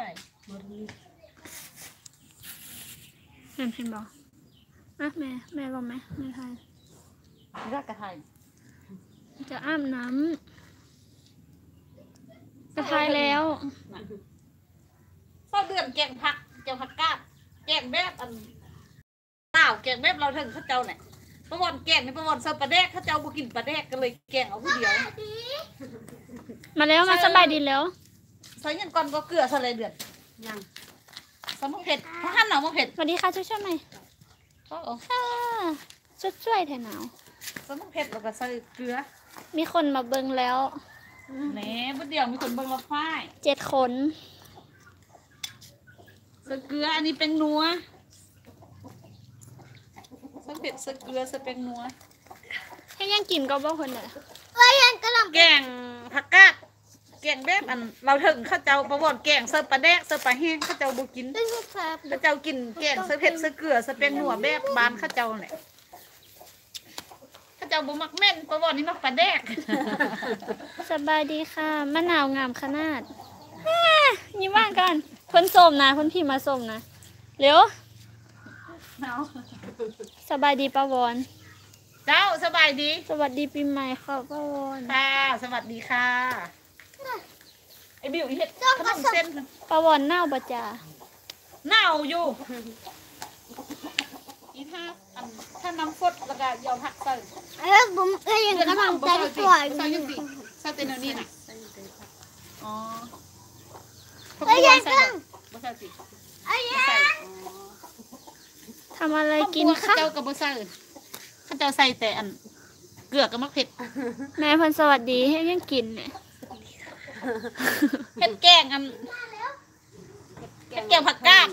ส่บนนี้เห็นเห็นบอกอะแม่ แม่บอกไหมแม่ทายรักกระไทยจะอาบน้ำกระทายแล้วเศร้าเดือนแกงผักแกงผักกาดแกงแบบอันเปล่าแกงแบบเราถึงเขาเจ้าเนี่ยประวันแกงในประวันเสิร์ฟปลาแดกเขาเจ้าบ่กินปลาแดกก็เลยแกงเอาผู้เดียว มาแล้วมาสบายดีแล้ว ใส่เงินก่อนก็เกลือใส่อะไรเดือนยังสมุนเผ็ดเพราะหั่นหนาวมะเผ็ดสวัสดีค่ะช่วยช่วยๆหน่อยก็เอาค่ะช่วยช่วยๆแทนหนาวสมุนเผ็ดแล้วก็ใส่เกลือมีคนมาเบิงแล้วแหน่ผู้เดียวมีคนเบิ่งมาฝ้ายเจ็ดคนใส่เกลืออันนี้เป็นนัวใส่เผ็ดใส่เกลือใส่เป็นนัว ให้ยังกินก็บอกคนเลยแกงผักกาด แกงแบบอันเราถึงเข้าเจ้าประวันแกงเสิร์ฟปลาแดกเสิร์ฟปลาแห้งเข้าเจ้าบ่กินเข้าเจ้ากินแกงเสิร์ฟเผ็ดเสิร์ฟเกลือเสิร์ฟเป็นนัวแบบบานเข้าเจ้าเนี่ยเข้าเจ้าบ่มักเม่นประวันนี้มักปลาแดกสบายดีค่ะมะนาวงามขนาดแม่ยิ้มว่างกันเพิ่นส้มนะเพิ่นพี่มาส้มนะเร็วเนาะสบายดีป้าวอนเจ้าสบายดี สวัสดีปีใหม่ค่ะป้าวอนค่ะสวัสดีค่ะ ไอ้บิวอีเห็ดขนมเส้นป้าวอนเน่าบะจ่าหนาวอยู่ อีถ้าอันถ้าน้ำฟดแล้วก็ยอมหักใส่เออผมเอ้ยยังกำลังใจตัวใส่ยังสิใส่เต็นเอานี่น่ะอ๋อพวกเอ้ยบัวยังใส่กำลังบ่ใส่สิเอ้ยบ่ใส่อ๋อทำอะไรกินพวคะเจ้ากับบ่ใส่เขาเจ้าใส่แต่อัน เกลือกับมะเผ็ดแม่เพิ่นสวัสดีให้ยังกินเนี่ย เผ็ดแกงอันเผ็ดแกงผักกาด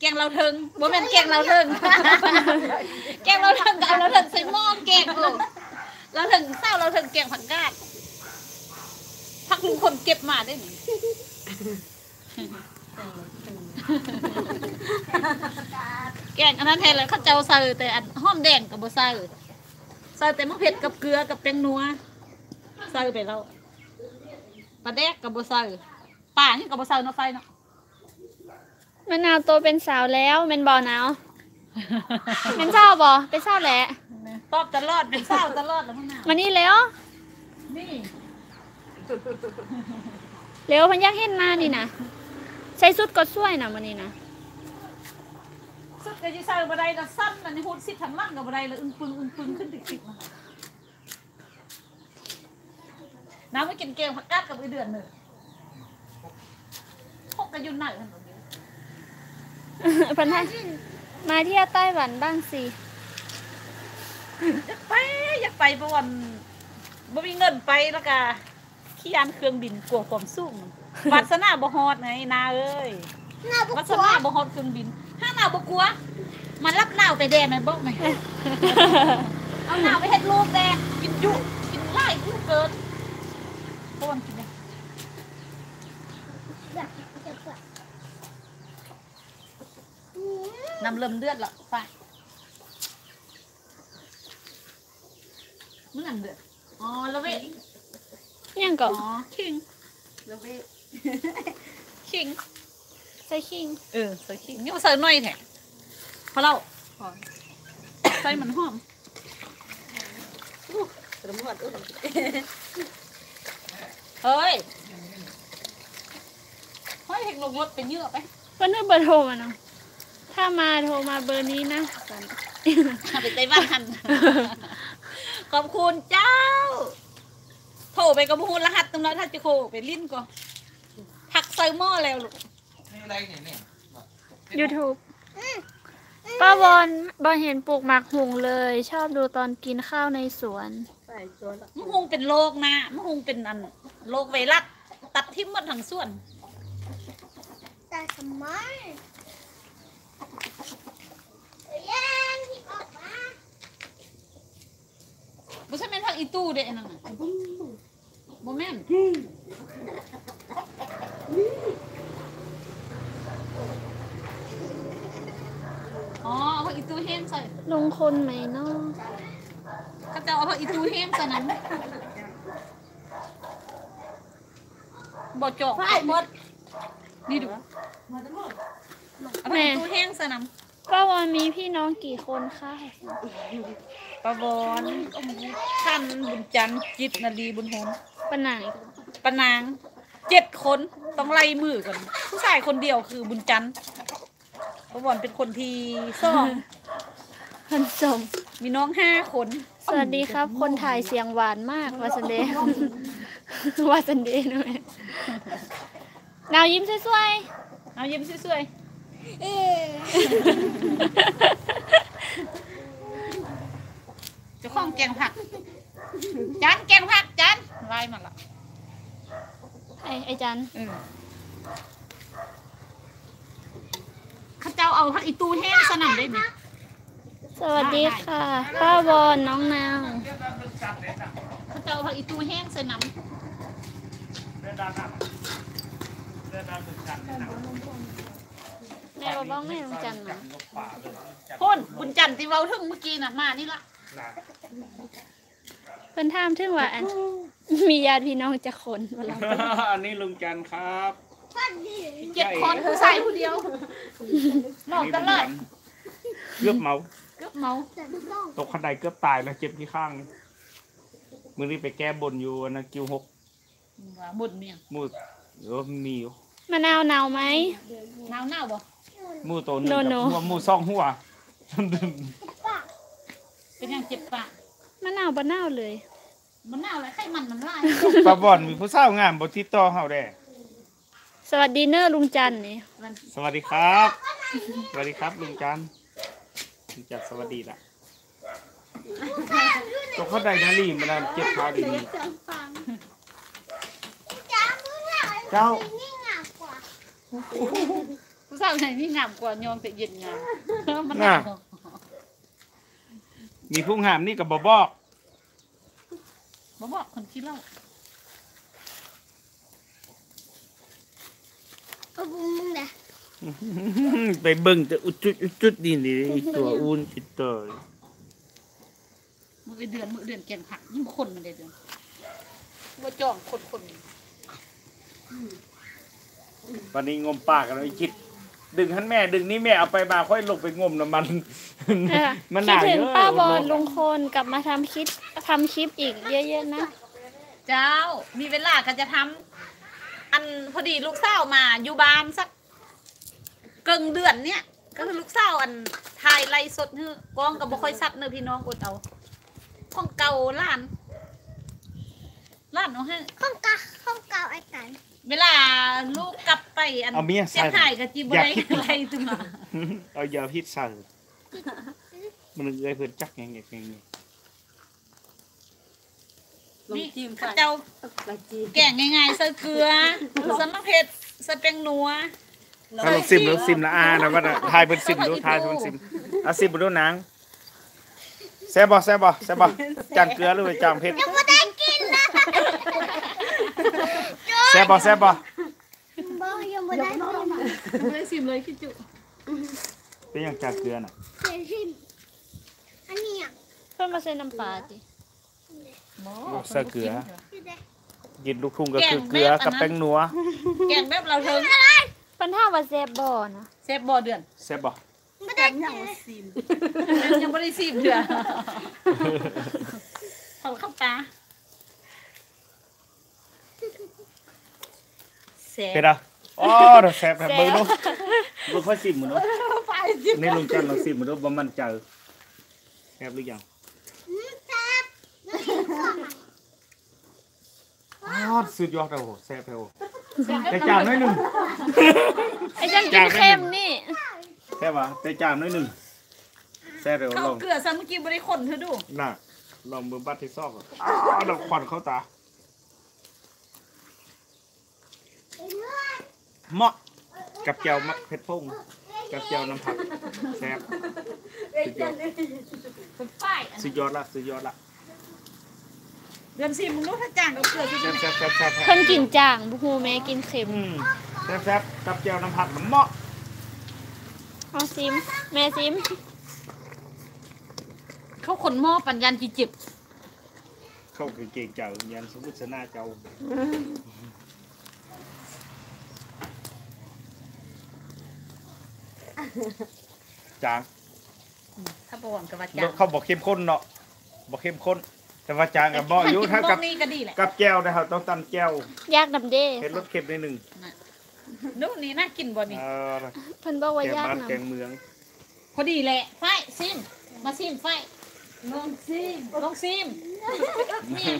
แกงเราเทิงบ่แม่นแกงเราเทิงแกงเราเทิงกับเอาเราเทิงใส่หม้อแกงโอ้เราเทิงเศร้าเราเทิงแกงผักกาดพักลุงคนเก็บมาได้หนิแกงอันนั้นแทนเลยเขาเจ้าใส่แต่อันหอมแดงกับบ่ใส่ใส่แต่มะเผ็ดกับเกลือกับแป้งนัวใส่ไปแล้ว ปลาแดกกับบ่ใส่ป่านี่กับบ่ใส่เนาะใส่เนาะมะนาวโตเป็นสาวแล้วเป็นบ่อหนาวเป็นเศร้าบ่เป็นเศร้าแหละตอบตลอดเป็นเศร้าตลอดแล้วพ่อหน้ามานี่แล้วนี่เร็วเพันอยากเห็นหน้านี่นะใส่สุดก็สวยนะมันนี่นะสุดก็สิใส่บ่ได้ละสั้นมันนี่ฮูดสิทำมันก็บ่ได้ละอึ้งปึงอึ้งปึงขึ้นติกๆมา น้ำไปกินแกงผักกาดกับอีเดือนหนึงพกกันอยู่ไหนกันตรงนี้เพันให้มาเที่ยวไต้หวันบ้างสิ อยากไปอยากไปเพราะวันบ่มีเงินไปแล้วก็ขี้ยานเครื่องบินกลัวความสูงวาสนาบ่ฮอดไงนาเอ้ยหน้าบุวากสหัวนาบ่ฮอดเครื่องบินถ้าหนาวบ่กลัว มันรับหนาวแต่แดดมันบ่ไหม เอาหนาวไปเฮ็ดลูกแดงกินยุกินไล่กินเกินเพราะวัน กินเนี่ยน้ำเริ่มเดือดและไปเมื่อไหร่เดือดอ๋อแล้วเว้ยยังก็อ๋อคิงแล้วเวคิงใส่ขิงเออใส่คิงนี่ว่าใส่หน่อยแท้เพราะเราใส่มันหอมสมมติอุ้ย เฮ้ยเฮ้ยเห็นลงรถไปเยอะไปเพิ่นให้เบอร์โทรมาเนาะถ้ามาโทรมาเบอร์นี้นะเอาไปไต้บ้านขอบคุณเจ้า โทรไปกับพูนรหัสตรงนั้นถ้าจะโทรไปลิ้นก็ทักใส่หม้อแล้วลูกนี่อะไรเนี่ยเนี่ย YouTube ป้าบอลบอลเห็นปลูกหมากหุงเลย ชอบดูตอนกินข้าวในสวนใส่ตัวละมะฮุงเป็นโรคนะมะฮุงเป็นอัน โรคไวรัสตัดทิ้งหมดทั้งส่วนแต่ทำไมยังที่ออกมาบ่ใช่เป็นทางอีตู้เด้อันนั่นน่ะบ่แม่นอ๋อเอาผักอีตู้แห้งใส่ลงคนไหมเนาะก็จะเอาผักอีตู้แห้งใส่นั้น บ่เจาะหมดนี่ดูเอาไปตู้แห้งสนามป้าวอนมีพี่น้องกี่คนคะปะบอนท่านบุญจันทร์จิตนาลีบุญโฮมปะหนังปะนางเจ็ดคนต้องไล่มือกันผู้ชายคนเดียวคือบุญจันทร์ปะบอนเป็นคนที่สองคนสมมีน้องห้าคน สวัสดีครับ คนถ่ายเสียงหวานมากวาสันเดย์วาสันเดย์หน่อย นาวยิ้มสวยเอายิ้มสวยๆเจ้าของแกงผักจันแกงผักจันไล่มาละๆไอไอจันเออเขาเจ้าเอาผักอีตูแห้งสนั่นได้ไหมสวัสดีค่ะ ป้าวอนน้องนาวเขาเจ้าเอาผักอีตูแห้งใส่น้ำแม่บอกบ้างแม่ลงจันมาพ่นบุญจันทร์ที่เว้าถึงเมื่อกี้น่ะมานี่ละเพิ่นถามถึงว่าอันมีญาติพี่น้องจะคนเวลาอันนี้ลุงจันทร์ครับเจ็ดคนผู้ชายผู้เดียวหลอกตลอดเกือบเมา เกือบเมาตกขันไดเกือบตายแล้วเจ็บที่ข้างนี่มือนี้ไปแก้บนอยู่อันนะกิวหก ว่าบนเมียงมือเออมีอยู่มะนาวหนาวไหม หนาวหนาวบ่มือตัวหนึงโนกับโนหัวมือซ่องหัวเป็นยังเจ็บปากมะนาวบะนาวเลย มันหนาวเลยไข้มันมันไล่ปลาบ่อนมีผู้สาวงามบทที่ต่อเฮาแด้ สวัสดีเนอร์ลุงจันนี่มันสวัสดีครับ สวัสดีครับลุงจันทร์ลุงจันทร์สวัสดีล่ะตกขันไดนาลีมันนะเจ็บเท้าดีนี่ จ้ามือหนาว เจ้านี่หนาวกว่าผู้สาวไหนนี่งามกว่ายอมแต่เย็นงามมันหน่ะนาวมีผู้งามนี่กับบ่บอกบ่บอกคนคิดเล่าเอาบุ้มึงนะไปเบิ่งแต่อุดจุดอุดจุดนี่นี่อีตัวอุ่นจิตเตยมือเดือนมือเดือนแกงผักยิ่งคนมันได้เดือนว่าจ้องคนคน วันนี้งมปลากันแล้วไอ้จิต ดึงหันแม่ ดึงนี่แม่เอาไปมาค่อยลงไปงมน้ำมันเออมันหคิดนาถึเยงอะป้าบอลลุงโคนกลับมาทำคลิปทำคลิปอีกเยอะๆนะ เจ้า มีเวลาก็จะทำอันพอดีลูกสาวมาอยู่บ้านสักเกิงเดือนเนี้ยก็คือลูกสาวอันถ่ายไล่สดเฮ้อกล้องก็บ่ค่อยซัดเนอะพี่น้องอดเอาของเก่าล้านล้านเนาะฮะ ข้องกาข้องเก่าไอ้กัน เวลาลูกกลับไปอันเอาเมียเสียใส่หายกับจีบอยากไรคิดอะไรตึมาเอายาพิษใส่มันเอ้ยเพิ่นจักอย่างเงี้ยอย่างเงี้ยลงนี่จิ้มข้าเจ้าลงจิ้มแกงง่ายๆใส่เกลือใส่มะเผ็ดใส่แป้งนัว ถ้าลองซิมแล้วซิมละอานะว่าน่ะทายเพิ่นซิมดูทายเพิ่นซิมเอาซิมบ่ดูหนังแซ่บบ่แซ่บบ่แซ่บบ่จานเกลือหรือว่าจานเผ็ด ยังไม่ได้กินนะ แซ่บบ่แซ่บบ่บอกยังไม่ได้กินเลยสิมเลยคิดจุเป็นหยังจานเกลือน่ะเสียชิมอันนี้อะเพิ่นมาใส่น้ำปลาจิโอ้ใส่เกลือคือได้กินลูกทุ่งก็คือเกลือกับแป้งนัวแกงแบบเราเทิงเพิ่นถามว่าแซ่บบ่นะเซฟบ่อเดือนแซ่บบ่ไม่ได้ยักิงนซิมยังไม่ได้สิบเดือนเขาเข้าตา เซฟเผ็ดอะอ๋อเดี๋ยวแซ่บแบบเบิ่งดูเบิ่งค่อยซิมมื้อดูไฟสินี่ลุงจันทร์ลองซิมมื้อดูบ่มั่นใจแซ่บหรือยังอืมแซ่บแล้วกินข้าวมันอ๋อสุดยอดแล้วโอ้โหแซ่บแล้วแต่จานน้อยหนึงไอจันกินเค็มนี่แซ่บว่ะแต่จานน้อยหนึงแซ่บแล้วเข้าลองเกลือซะเมื่อกี้บริคนเธอดูน่ะลองเบิ่งบัดที่ซอกอะอ้าวดอกควันเข้าตา เหมาะกับแจ่วมักเผ็ดพงกับแจ่วน้ำผักแซ่บสุดยอดเป็นป้ายอันสุดยอดละสุดยอดละเดือนสิมึงรู้ถ้าจางกับเกลือที่แซ่บแซ่บแซ่บแซ่บเพิ่นกินจ่างบ่ฮู้แม่กินเค็มอืมแซ่บแซ่บกับแจ่วน้ำผักมันเหมาะเอาซิม แม่ซิม เขาขนหม้อปัญญาจีจิบ เข้าเก่งๆเจ้ายันสมุทรสนาเจ้า จางถ้าบ่หวังกับว่าจางเขาบอกเข้มข้นเนาะบอกเข้มข้น แต่ว่าจางกับบ่อยู่ถ้ากับนี่ก็ดีแหละกับแก้วนะครับต้องตันแก้วยากนำเด้เห็นรสเค็มนิดหนึงนู่นนี่น่ากินบ่นี่เออเพิ่นบอกว่าแกงยากบ้านนำแกงเมือง พอดีแหละไฟซิมมาซิมไฟลองซิมลองซิมเนี่ย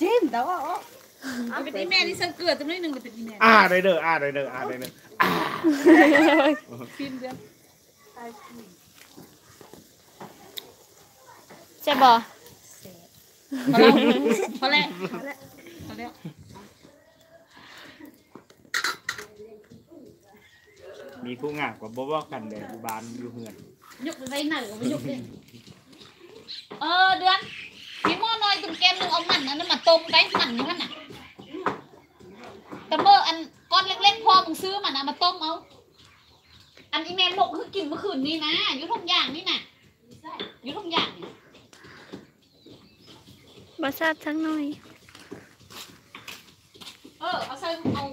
จิ้มแต่ว่าอ๋อเอาเป็นอีแม่นี่สังเกลือตรงนี้หนึงเลยเป็นอีแม่อ่าได้เด้ออ่าได้เด้ออ่าได้เด้อ ซิมเดือนใช่บ่พอแล้วพอแล้วพอแล้วมีผู้งามกว่าบ่ว่ากันเลยอยู่บ้านอยู่เฮือนยกไปไว้หนก็ไปยกเลยเออเดือนมีหม้อน้อยตุ้มแก้มนึงเอามันอันนั้นมาต้มไปมันนั่นน่ะแต่เมื่ออัน ก้อนเล็ก ๆพอมึงซื้อมันนะมาต้มเอา อันอีแม่หมกคือกินเมื่อคืนนี้นะอยู่ทุกอย่างนี่น่ะอยู่ทุกอย่างนี่บ่ทราบทั้งหน่อย เออเอาใส่เอา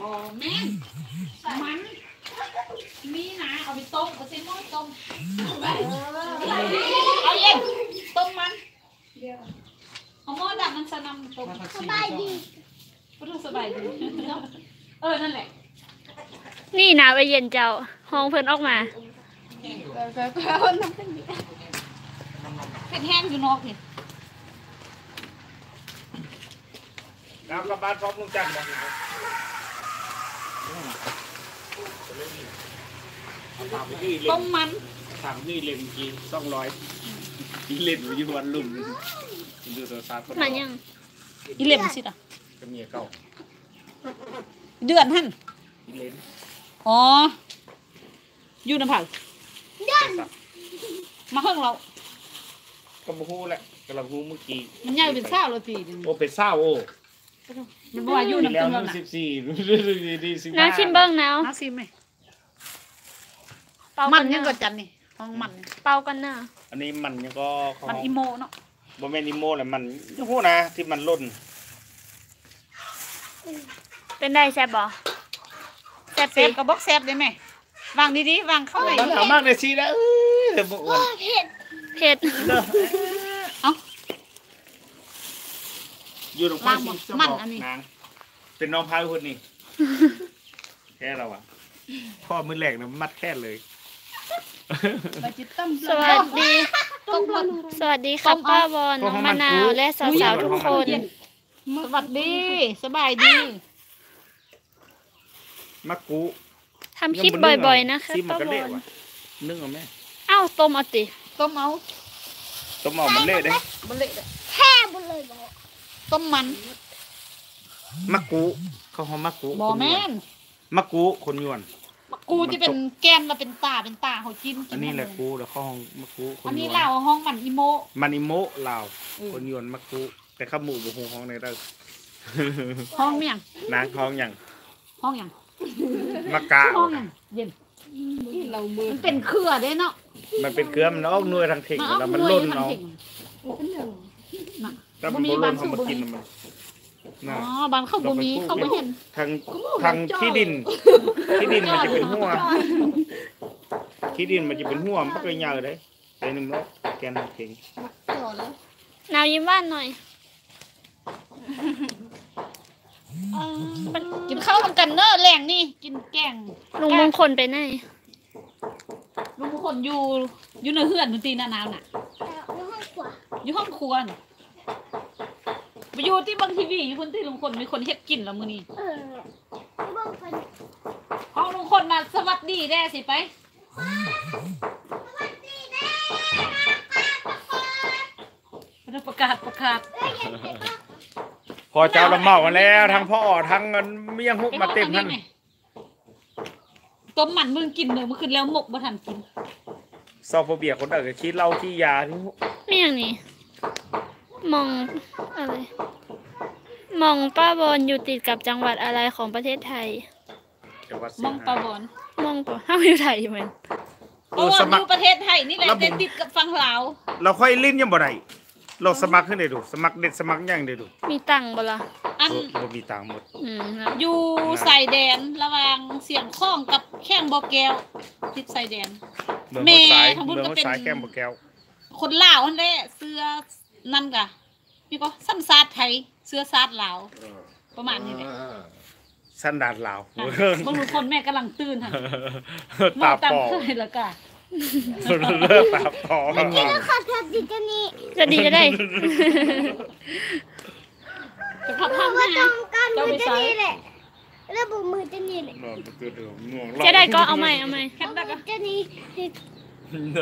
อ๋อแม่นมันมีนะเอาไปต้มเอาใส่หม้อต้มเอาเย็นต้มมันเอาหม้อดับมันสนำต้มสบายดี ก็ต้องสบายดีเออ นั่นแหละนี่หนาวไอเย็นเจ้าห้องเพิ่นออกมาเป็นแห้งอยู่นอกนี่น้ำกับบ้านพร้อมลุงจันทร์บอกหนาวถามพี่เล่ต้มมมันถามพี่เล่มกี่สองร้อยพี่เล่มอยู่วันลุ่มดูโทรศัพท์มันยังอีเหลี่ยมสิอะ ก็เมียเก่าเดือนหั่นพี่เล่มอ๋อ อยู่น้ำผักโทรศัพท์มาเพิ่งเราก็บ่ฮู้แหละกำลังฮู้เมื่อกี้มันใหญ่เป็นเศร้าเลยปีนึงโอ้เป็นเศร้าโอ้มันบอกว่าอยู่ปีน้ำแล้วตึ้งมัแล้วนน่ะสิบสี่ดีสิบน้าชิมเบิ้งหนาวน้าซิมไหมเป่ามักันนยังเนาะกดจันนี่ห้องมันเป่ากันเนาะอันนี้มันยังก็เขามันอีโมเนาะบ่แม่นอีโมแหละมันฮู้นะที่มันล่น เป็นได้แซ่บบ่แซ่บเซสิฟกับบล็อกเซฟได้ไหมวางดีๆวางเข้าไปมันเอามากเลยสิแล้วเอ้ยเดี๋ยวบ่อ้วนเผ็ดเผ็ดเด้อเอ้าอยู่ตรงข้างมันจะมันบอกอันนี้นางเป็นน้องพายคนนี้แค่เราอะพ่อมือแหลกนะมัดแค่เลย ไปจิตตั้มสวัสดี ต้มมันสวัสดีค่ะป้าบอลน้องมะนาวและสาวๆทุกคน สวัสดีสบายดีมักกุทำคลิปบ่อยๆนะคะซิมันป้าก็บอเละลว่ะนึ่งเอาแม่เอ้าต้มเอาติต้มเอาต้มเอามันเละเด้บะเละเลยแค่บุเลยบอกต้มมันมักกุเขาหอมมักกุบอแม่นมักกุคนยวนกูจะเป็นแก้มแล้วเป็นตาเป็นตาเขากินกิอันนี้แหละกูแล้วเขาห้องมักกุคนอันยนี้วนเราห้องมันอีโมมันอิโมะลาวอืมคนยวนมักกุ แต่ข้าหมูบุหูห้องในเด้อห้องเมียงนางห้องอย่างห้องหยังมักกะห้องหยังเย็นที่เรามือมันเป็นเครือเด้เนาะมันเป็นเกลือมันออกหน่วยทางเทคมาเอาแล้วมันหน่วยล่นให้มันเอาเก่งเป็นหนึ่งน่ะถ้ามันบ่มีบ่ล่นบ้านเขามาสู่บ่กินมีมันอ๋น่ะอบางเข้าบ่มีเข้าบ่เห็นทางทางที่ดิน ที่ดินมันจะเป็นหัวที่ดินมันจะเป็นหัวมันก็ยาวเลยไอ้นี่มันแกนเก่งต่อแล้วนาวยิ้มหว่านหน่อย กินข้าวทำกันเนอะแรงนี่ กินแกงลุงมงคลไปไหนลุงคนอยู่อยู่ในเฮือนดนตรีหนาวๆน่ะในห้องขวาอยู่ห้องครัวน่ะไปอยู่ที่บางทีวีอยู่คนที่ลุงคนมีคนเฮ็ดกินแล้วมื้อนี้เออที่บ้านคนห้องลุงคนน่ะสวัสดีแด้สิไปประกาศประกาศ พอเจ้าละเมามาแล้วทั้งพ่อทั้งเงินเมียงฮุกมาเต็มท่านต้มมันมึงกินเนอะเมื่อคืนแล้วหมกบ่ทันกินซอฟโฟเบียคนเดินขี้เหล้าขี้ยาที่ไม่อย่างนี้ มองอะไร มองป้าบอลอยู่ติดกับจังหวัดอะไรของประเทศไทยจังหวัดมเสียองงปลาหายบอนมองปะห้าอยู่ไทยอยู่เหมือนเพราะว่าอยู่ประเทศไทยนี่แหละระบุแต่ติดกับฝั่งลาวเราค่อยลิ้นยังบ่ได้ เราสมัครขึ้นได้ดูสมัครเด็ดสมัครยังได้ดูมีตังค์บ่ล่ะอันบ่บ่มีตังค์หมดอืมนะอยู่ใส่แดนระหว่างเสียงข้องกับแข้งบ่อแก้วติดชายแดน เมืองหัวสายแม่ทั้งหมดเมืองก็หัวเป็น สายแก้มบ่แก้วคนลาวนั่นแหละเสื้อนั่นกะนี่ก็สั้นซาดไทยเสื้อซาดลาวประมาณนี้แหละสันดานลาวค่ะบางคนแม่กำลังตื่นค่ะตาตามปอเคยแล้วก็ เลิกตาปอแล้วขอเธอดิจะนี่จะดีจะได้จะพับเพผ้าราะว่ามาต้องการมือจะนี่แหละระบุมือจะนี่แหละนอนตัวเดิมง่วงจะได้ก็เอาใหม่เอาใหม่แค่ได้ก็จะนี่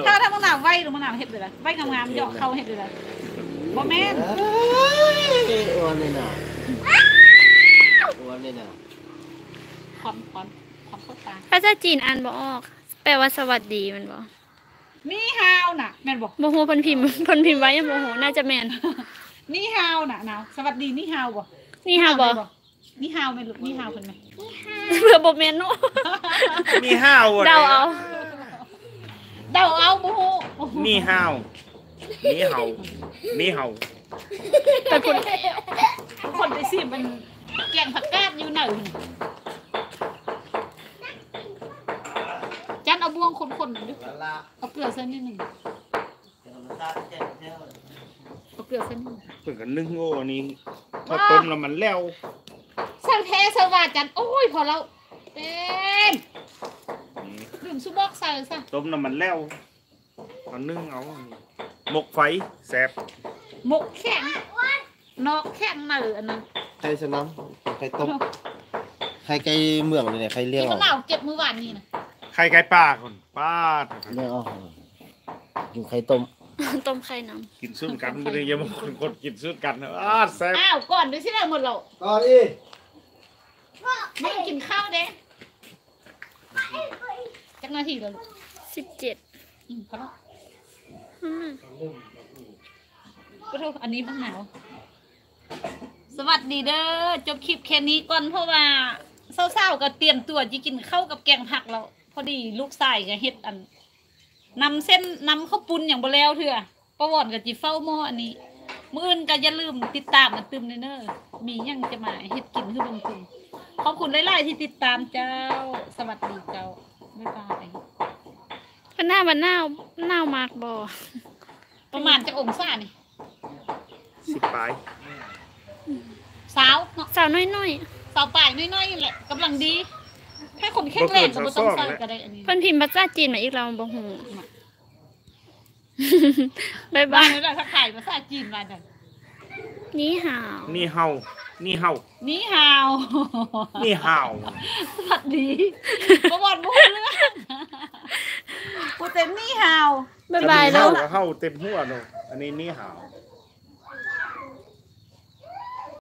ถ้าถ้ามังนาวไว้หรือมังนาวเฮ็ดเลยล่ะไว้งามๆเหยาะเข้าเฮ็ดเลยล่ะบ่แม่นอ้วนเลยนะอ้วนเลยนะขอนขอนขอนเข้าตาภาษาจีนอ่านบ่ออก แปลว่าสวัสดีแมันบ่นี่ฮาวน่ะแม่นบ่บ่ฮู้เพิ่นพิมพ์เพิ่นพิมพ์ไว้ยังบ่ฮู้น่าจะแม่นนี่ฮาวน่ะนาวสวัสดีนี่ฮาวบ่นี่ฮะบ่นี่ฮาวแม่นลูกนี่ฮาวเพิ่นไหมเพื่อบ่แม่นเนาะนี่ห้าวอะเดาเอาเดาเอาบ่ฮู้บ่ฮู้นี่ห้าวนี่เห่านี่เห่าไปพุ่นทุกคนไปสิมันแกงผักกาดอยู่ไหน จันเอาบ่วงคนๆหน่อยดิละเอาเกลือเส้นนิดหนึงเอาเกลือเส้นนิดหนึงเพิ่นก็นึ่งโอ้อันนี้ถ้าต้มแล้วมันแล้วสังแท้สวัสดจันโอ้ยพอแล้วเป็นนี่ดื่มซุปบอกใส่ซะต้มแล้วมันแล้วเอานึ่งเอาหมกไฟแซ่บหมกแข็งนอกแข็งมาเลยอันนั้นใครสนองใครต้มใครไก่เมืองเลยเนี่ยใครเลี้ยงที่อมะอกนาวเก็บมือวานนี่นะ ไข่ไก่ป้าคนป้าเลี้ยงออกกินไข่ต้มต้มไข่น้ำกินซุ่นกันบ่ได้อยังมาคนคนกินซุ่นกันนะอ้าแซ่บอ้าวก่อนดูสิได้หมดแล้วก่อนอีไม่ต้องกินข้าวเด้จักนาทีแล้วลูก17อืมพอแล้วอืมก็เท่าอันนี้มะนาวสวัสดีเด้อจบคลิปแค่นี้ก่อนเพราะว่าเศร้าๆก็เตรียมตัวจะกินข้าวกับแกงผักแล้ว พอดีลูกชายก็เฮ็ดอันนำเส้นนำข้าวปุ้นอย่างบ่แล้วเถื่อประวอนกับจิเฝ้าหม้ออันนี้มื้ออื่นก็อย่าลืมติดตามมาตึมเด้อมีหยังจะมาเฮ็ดกินให้เบิ่งตึมขอบคุณหลายๆที่ติดตามเจ้า สวัสดีเจ้าบ๊ายบายเพิ่นหน้าบันหน้าวหน้าวมากบ่ประมาณจะองศานี่สิปลายสาวเนาะสาวน้อยสาวป่ายน้อยๆนี่แหละกำลังดี แค่คนแข็งแรงก็บ่ต้องใส่ก็ได้อันนี้ๆเพิ่นพิมพ์ภาษาจีนมาอีกแล้วบ่ฮู้บ๊ายบ้าบานยนี่แหละถ้าขายภาษาจีนมาจังนี่หาว นี่เห่านี่เห่านี่ฮาว นี่เห่าสวัสดีประวัติบุญเรื่องกูเต็มนี่ฮาว บ๊ายบายแล้แล้ววเห่าเต็มหัวเนาะอันนี้นี่เห่า